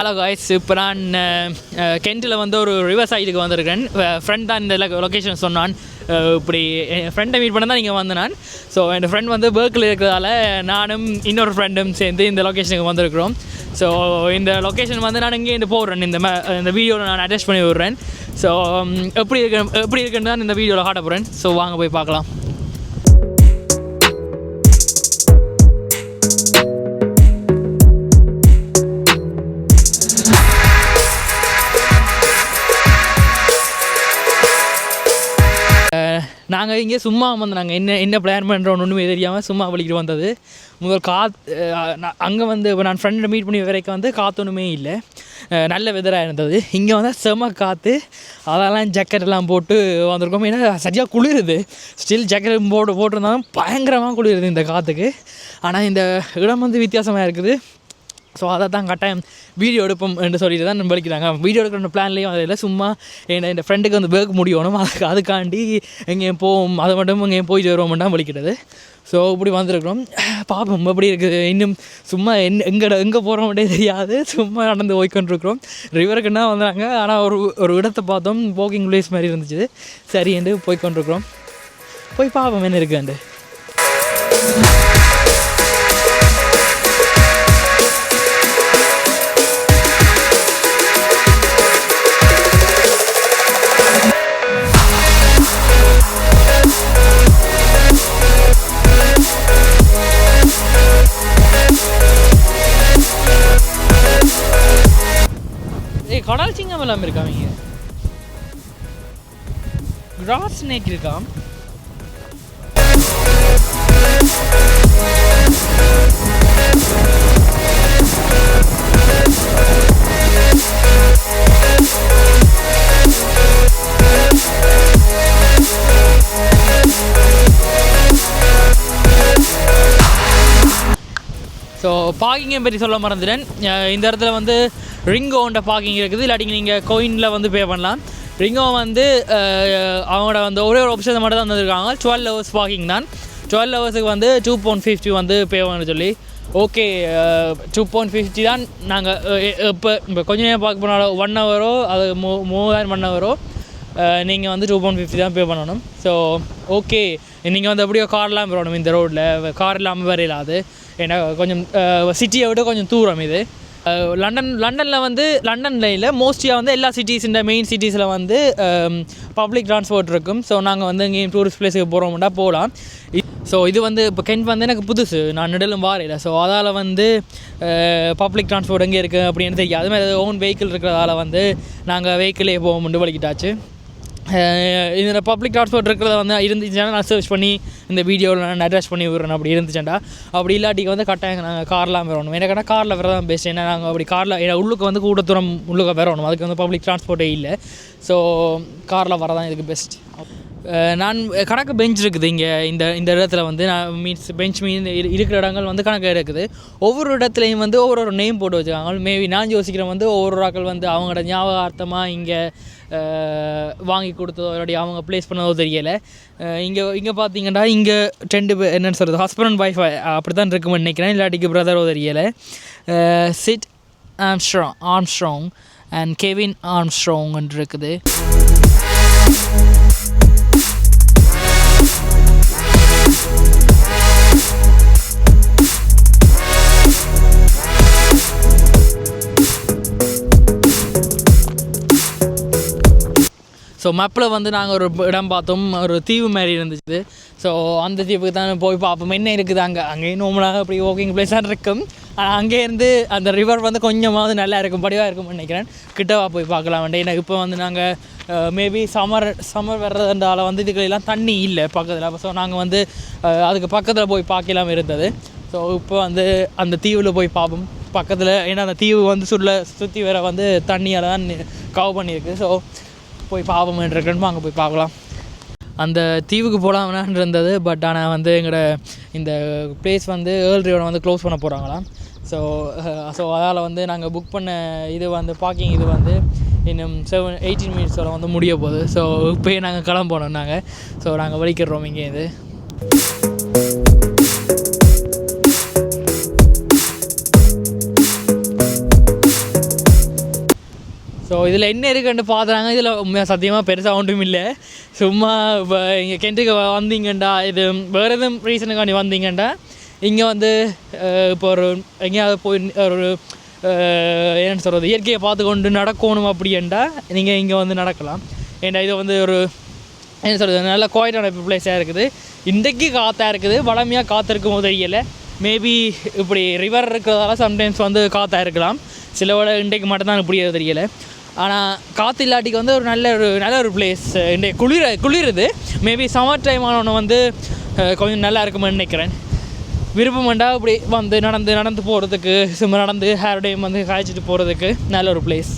Hello guys இப்போ நான் கென்ட்டில் வந்து ஒரு ரிவர் சைடுக்கு வந்திருக்கேன். ஃப்ரெண்ட் தான் இந்த லொக்கேஷன் சொன்னான். Uh, இப்படி என் ஃப்ரெண்டை மீட் பண்ண தான் இங்கே வந்தேன் நான் ஸோ என் ஃப்ரெண்ட் வந்து பேர்க்கில் இருக்கிறதால நானும் இன்னொரு ஃப்ரெண்டும் சேர்ந்து இந்த லொக்கேஷனுக்கு வந்திருக்கிறோம். ஸோ இந்த லொக்கேஷன் வந்து நான் இங்கே இந்த போடுறேன் இந்த இந்த வீடியோவில் நான் அட்டாச் பண்ணி விடுறேன். ஸோ um, எப்படி இருக்கு எப்படி இருக்குன்னு தான் இந்த வீடியோவில் காட்ட போகிறேன் ஸோ வாங்க போய் பார்க்கலாம். நாங்கள் இங்கே சும்மா வந்து நாங்கள் என்ன என்ன பிளான் பண்ணுறோன்னு ஒன்றுமே தெரியாமல் சும்மா வலிக்கிட்டு வந்தது. முதல் காத் அங்கே வந்து இப்போ நான் ஃப்ரெண்டை மீட் பண்ணி வரைக்கும் வந்து காற்று ஒன்றுமே இல்லை. நல்ல வெதராக இருந்தது. இங்கே வந்து செம காற்று அதெல்லாம் ஜக்கெட் எல்லாம் போட்டு வந்திருக்கோம். ஏன்னா சரியாக குளிருது. ஸ்டில் ஜக்கெட் போட்டு போட்டிருந்தாலும் பயங்கரமாக குளிருது இந்த காற்றுக்கு ஆனால் இந்த இடம் வந்து வித்தியாசமாக இருக்குது. ஸோ அதை தான் கட்டாயம் வீடியோ எடுப்போம் என்று சொல்லிட்டு தான் நம்பளிக்கிறாங்க வீடியோ எடுக்கிற பிளான்லேயும் அதில் சும்மா என் இந்த ஃப்ரெண்டுக்கு வந்து பேக் முடியணும். அதுக்கு அதுக்காண்டி எங்கேயும் போவோம். அதை மட்டும் எங்கேயும் போயிட்டு வருவோம் தான் வலிக்கிறது ஸோ இப்படி வந்திருக்கிறோம். பார்ப்போம் எப்படி இருக்குது? இன்னும் சும்மா என் எங்கே எங்கே போகிறோம்னே தெரியாது. சும்மா நடந்து போய்க்கொண்டிருக்கிறோம். ரிவருக்குன்னா வந்தாங்க. ஆனால் ஒரு ஒரு இடத்தை பார்த்தோம். வாக்கிங் பிளேஸ் மாதிரி இருந்துச்சு. சரி என்று போய்க்கொண்டிருக்கிறோம். போய் பார்ப்போம் என்ன இருக்குண்டு இல்லாமல் சிங்கம் எல்லாம் இருக்காங்க கிராஸ் ஸ்னேக் இருக்காம் ஸோ பாக்கிங்கை பற்றி சொல்ல மறந்துட்டேன். இந்த இடத்துல வந்து ரிங்கோன்ற பார்க்கிங் இருக்குது. இல்லாட்டி நீங்கள் கோயினில் வந்து பே பண்ணலாம். ரிங்கோ வந்து அவங்களோட வந்து ஒரே ஒரு ஆப்ஷன் மட்டும் தான் வந்திருக்காங்க டுவெல் ஹவர்ஸ் பார்க்கிங் தான் டுவெல் ஹவர்ஸுக்கு வந்து டூ பாயிண்ட் ஃபிஃப்டி வந்து பே பண்ண சொல்லி. ஓகே டூ பாயிண்ட் ஃபிஃப்டி தான் நாங்கள் இப்போ இப்போ கொஞ்ச நேரம் பார்க்க போனாலும் ஒன் ஹவரோ அது மூ மூவாயிரம் ஒன் ஹவரோ நீங்கள் வந்து டூ பாயிண்ட் ஃபிஃப்டி தான் பே பண்ணணும். ஸோ ஓகே நீங்கள் வந்து எப்படியோ கார்லாம் போகணும் இந்த ரோட்டில் கார் இல்லாமல் வரையில அது ஏன்னா கொஞ்சம் சிட்டியை விட கொஞ்சம் தூரம் இது. லண்டன் லண்டனில் வந்து லண்டனில் இல்லை மோஸ்ட்லியாக வந்து எல்லா சிட்டிஸ் இந்த மெயின் சிட்டிஸில் வந்து பப்ளிக் ட்ரான்ஸ்போர்ட் இருக்கும். ஸோ நாங்கள் வந்து இங்கேயும் டூரிஸ்ட் பிளேஸுக்கு போகிறோம்னா போகலாம் ஸோ இது வந்து இப்போ கென்ட் வந்து எனக்கு புதுசு. நான் நெடலும் வாரையில் ஸோ அதால் வந்து பப்ளிக் ட்ரான்ஸ்போர்ட் எங்கே இருக்குது அப்படின்னு தெரியாது. அதுமாதிரி ஓன் வெஹிக்கிள் இருக்கிறதால வந்து நாங்கள் வெஹிக்கிளே போக முண்டு வலிக்கிட்டாச்சு இதில் பப்ளிக் ட்ரான்ஸ்போர்ட் இருக்கிறத வந்து இருந்துச்சுன்னா நான் சர்ச் பண்ணி இந்த வீடியோவில் நான் அட்ரஸ் பண்ணி விடுறேன். அப்படி இருந்துச்சுண்டா அப்படி இல்லாட்டிக்கு வந்து கட்டாயம் நாங்கள் கார்லாம் வரணும் எனக்கான காரில் வர தான் பெஸ்ட் ஏன்னா நாங்கள் அப்படி காரில் ஏன்னா உள்ளுக்கு வந்து கூட தூரம் உள்ளுக்க வரணும் அதுக்கு வந்து பப்ளிக் ட்ரான்ஸ்போர்ட்டே இல்லை. ஸோ காரில் வரதான் இதுக்கு பெஸ்ட் நான் கணக்கு பெஞ்ச் இருக்குது இங்கே இந்த இந்த இடத்துல வந்து. நான் மீன்ஸ் பெஞ்ச் மீன் இருக்கிற இடங்கள் வந்து கணக்கு இருக்குது. ஒவ்வொரு இடத்துலையும் வந்து ஒவ்வொரு ஒரு நேம் போட்டு வச்சுருக்காங்க. மேபி நான் யோசிக்கிறேன் வந்து ஒவ்வொரு ஆட்கள் வந்து அவங்களோட ஞாபகார்த்தமாக இங்கே வாங்கி கொடுத்ததோ இல்லாட்டி அவங்க ப்ளேஸ் பண்ணதோ தெரியலை. இங்கே இங்கே பார்த்தீங்கன்னா இங்கே ரெண்டு பேர் என்னென்னு சொல்கிறது ஹஸ்பண்ட் அண்ட் ஒய்ஃப் அப்படி தான் இருக்குமென்னு நினைக்கிறேன். இல்லாட்டிக்கு பிரதரோ தெரியலை. Sid Armstrong Armstrong and Kevin Armstrong இருக்குது. ஸோ மேப்பில் வந்து நாங்கள் ஒரு இடம் பார்த்தோம். ஒரு தீவு மாதிரி இருந்துச்சு. ஸோ அந்த தீவுக்கு தான் போய் பார்ப்போம். என்ன இருக்குது அங்கே? அங்கேயும் நோமலாக அப்படி வாக்கிங் பிளேஸாக இருக்கும். ஆனால் அங்கேருந்து அந்த ரிவர் வந்து கொஞ்சமாவது நல்லா இருக்கும். படிவாக இருக்கும்னு நினைக்கிறேன். கிட்டவா போய் பார்க்கலாம். வேண்டாம் ஏன்னா இப்போ வந்து நாங்கள் மேபி சம்மர் சம்மர் வர்றதுனால வந்து இதுகளெல்லாம் தண்ணி இல்லை பக்கத்தில். ஸோ நாங்கள் வந்து அதுக்கு பக்கத்தில் போய் பார்க்கலாம் இருந்தது. ஸோ இப்போ வந்து அந்த தீவில் போய் பார்ப்போம். பக்கத்தில் ஏன்னா அந்த தீவு வந்து சுள்ள சுற்றி வர வந்து தண்ணியால் தான் கவ் பண்ணியிருக்கு. ஸோ போய் பாவம் இருக்கணுமோ அங்கே போய் பார்க்கலாம் அந்த தீவுக்கு போகலாம் இருந்தது பட் ஆனால் வந்து எங்களோட இந்த பிளேஸ் வந்து ஏர்லியோட வந்து க்ளோஸ் பண்ண போகிறாங்களாம் ஸோ ஸோ அதால் வந்து நாங்கள் புக் பண்ண இது வந்து பார்க்கிங் இது வந்து இன்னும் செவன் எயிட்டீன் மினிட்ஸோட வந்து முடிய போகுது. ஸோ இப்போயே நாங்கள் கிளம்பணும் நாங்கள் ஸோ நாங்கள் வலிக்கிறோம் இங்கே இது இதில் என்ன இருக்குன்னு பார்க்குறாங்க இதில் சத்தியமாக பெருசாக ஒன்றும் இல்லை. சும்மா இப்போ இங்கே கிணற்றுக்கு வந்தீங்கண்டா. இது வேறு எதுவும் ரீசனுக்காண்டி வந்தீங்கண்டா. இங்கே வந்து இப்போ ஒரு எங்கேயாவது போய் ஒரு என்னென்னு சொல்கிறது இயற்கையை பார்த்து கொண்டு நடக்கணும் அப்படின்டா நீங்கள் இங்கே வந்து நடக்கலாம். ஏன்டா இது வந்து ஒரு என்ன சொல்கிறது நல்ல குவாய்டான பிளேஸாக இருக்குது. இன்றைக்கு காற்றாக இருக்குது. வளமையாக காற்று தெரியலை. மேபி இப்படி ரிவர் இருக்கிறதால சம்டைம்ஸ் வந்து காற்றாக இருக்கலாம். சில விட இன்றைக்கு மட்டும்தான் இப்படி தெரியலை. ஆனால் காற்று இல்லாட்டிக்கு வந்து ஒரு நல்ல ஒரு நல்ல ஒரு பிளேஸ் இன்றைய குளிர குளிருது. மேபி சம்மர் டைம் ஆனவன வந்து கொஞ்சம் நல்லா இருக்குமென்னு நினைக்கிறேன். விருப்பம்ண்டா இப்படி வந்து நடந்து நடந்து போகிறதுக்கு சும்மா நடந்து ஹேர் டைம் வந்து காய்ச்சிட்டு போகிறதுக்கு நல்ல ஒரு பிளேஸ்